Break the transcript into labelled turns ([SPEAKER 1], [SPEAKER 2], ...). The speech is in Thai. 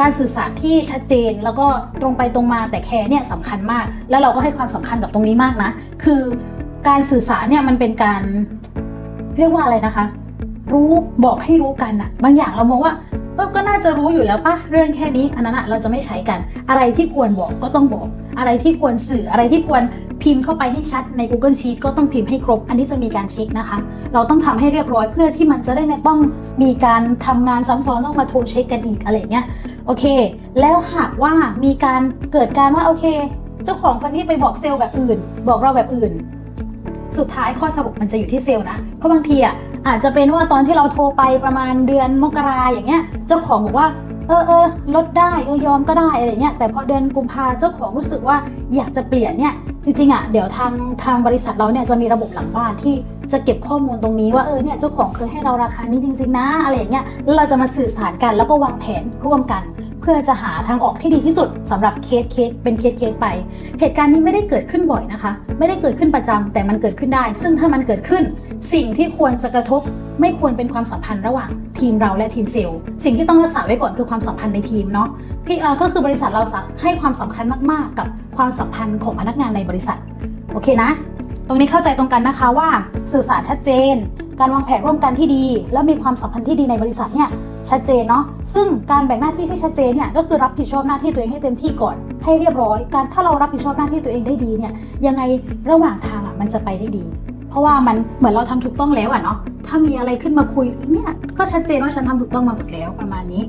[SPEAKER 1] การสื่อสารที่ชัดเจนแล้วก็ตรงไปตรงมาแต่แคร์เนี่ยสำคัญมาก แล้วเราก็ให้ความสำคัญกับตรงนี้มากนะ คือการสื่อสารเนี่ยมันเป็นการเรียกว่าอะไรนะคะ รู้บอกให้รู้กันอะบางอย่างเรามองว่าเออก็น่าจะรู้อยู่แล้วปะเรื่องแค่นี้อันนั้นอะเราจะไม่ใช้กัน อะไรที่ควรบอกก็ต้องบอก อะไรที่ควรสื่ออะไรที่ควรพิมพ์เข้าไปให้ชัดใน Google Sheet ก็ต้องพิมพ์ให้ครบ อันนี้จะมีการเช็คนะคะ เราต้องทำให้เรียบร้อยเพื่อที่มันจะได้ไม่ต้องมีการทำงานซ้ำซ้อนต้องมาโทรเช็คกันอีกอะไรเงี้ย โอเค แล้วหากว่ามีการเกิดการว่าโอเค เจ้าของคนนี้ไปบอกเซลล์แบบอื่น บอกเราแบบอื่น สุดท้ายข้อสรุปมันจะอยู่ที่เซลล์นะ เพราะบางทีอะอาจจะเป็นว่าตอนที่เราโทรไปประมาณเดือนมกราอย่างเงี้ย เจ้าของบอกว่าเออเออลดได้เออยอมก็ได้อะไรเงี้ยแต่พอเดือนกุมภาเจ้าของรู้สึกว่าอยากจะเปลี่ยนเนี่ยจริงๆอะเดี๋ยวทางทางบริษัทเราเนี่ยจะมีระบบหลังบ้านที่ จะเก็บข้อมูลตรงนี้ว่าเออเนี่ยเจ้าของเคยให้เราราคานี้จริง ๆ นะอะไรอย่างเงี้ยแล้วเราจะมาสื่อสารกันแล้วก็วางแผนร่วมกัน เพื่อจะหาทางออกที่ดีที่สุดสำหรับเคสเคสเป็นเคสเคสไป เหตุการณ์นี้ไม่ได้เกิดขึ้นบ่อยนะคะ ไม่ได้เกิดขึ้นประจำแต่มันเกิดขึ้นได้ ซึ่งถ้ามันเกิดขึ้น สิ่งที่ควรจะกระทบไม่ควรเป็นความสัมพันธ์ระหว่างทีมเราและทีมเซลล์สิ่งที่ต้องรักษาไว้ก่อนคือความสัมพันธ์ในทีมเนาะพี่เออก็คือบริษัทเราให้ความสำคัญมากๆ กับความสัมพันธ์ของพนักงานในบริษัท โอเคนะ ตรงนี้เข้าใจตรงกันนะคะว่าสื่อสารชัดเจน การวางแผนร่วมกันที่ดี และมีความสัมพันธ์ที่ดีในบริษัทเนี่ยชัดเจนเนาะซึ่งการแบ่งหน้าที่ที่ชัดเจนเนี่ยก็คือรับผิดชอบหน้าที่ตัวเองให้เต็มที่ก่อน ให้เรียบร้อย การถ้าเรารับผิดชอบหน้าที่ตัวเองได้ดีเนี่ยยังไงระหว่างทางอะมันจะไปได้ดี เพราะว่ามันเหมือนเราทำถูกต้องแล้วอะเนาะถ้ามีอะไรขึ้นมาคุยเนี่ยก็ชัดเจนว่าฉันทำถูกต้องมาหมดแล้วประมาณนี้